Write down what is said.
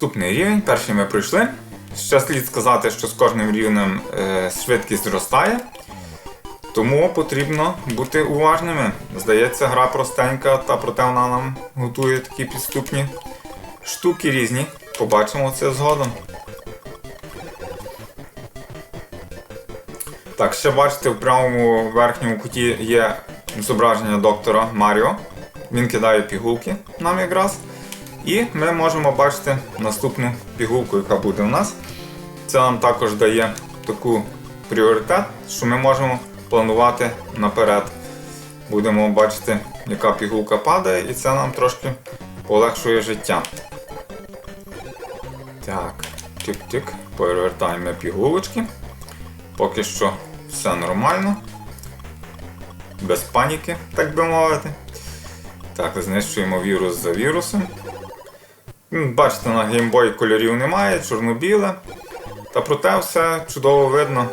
Наступний рівень, перший ми пройшли. Ще слід сказати, що з кожним рівнем е, швидкість зростає. Тому потрібно бути уважними. Здається, гра простенька, та проте вона нам готує такі підступні штуки різні. Побачимо це згодом. Так, ще бачите, в правому верхньому куті є зображення доктора Маріо. Він кидає пігулки нам якраз. І ми можемо бачити наступну пігулку, яка буде у нас. Це нам також дає таку пріоритет, що ми можемо планувати наперед. Будемо бачити, яка пігулка падає, і це нам трошки полегшує життя. Так, тик-тик, перевертаємо пігулочки. Поки що все нормально. Без паніки, так би мовити. Так, знищуємо вірус за вірусом. Бачите, на геймбой кольорів немає, чорно-біле. Та проте все чудово видно.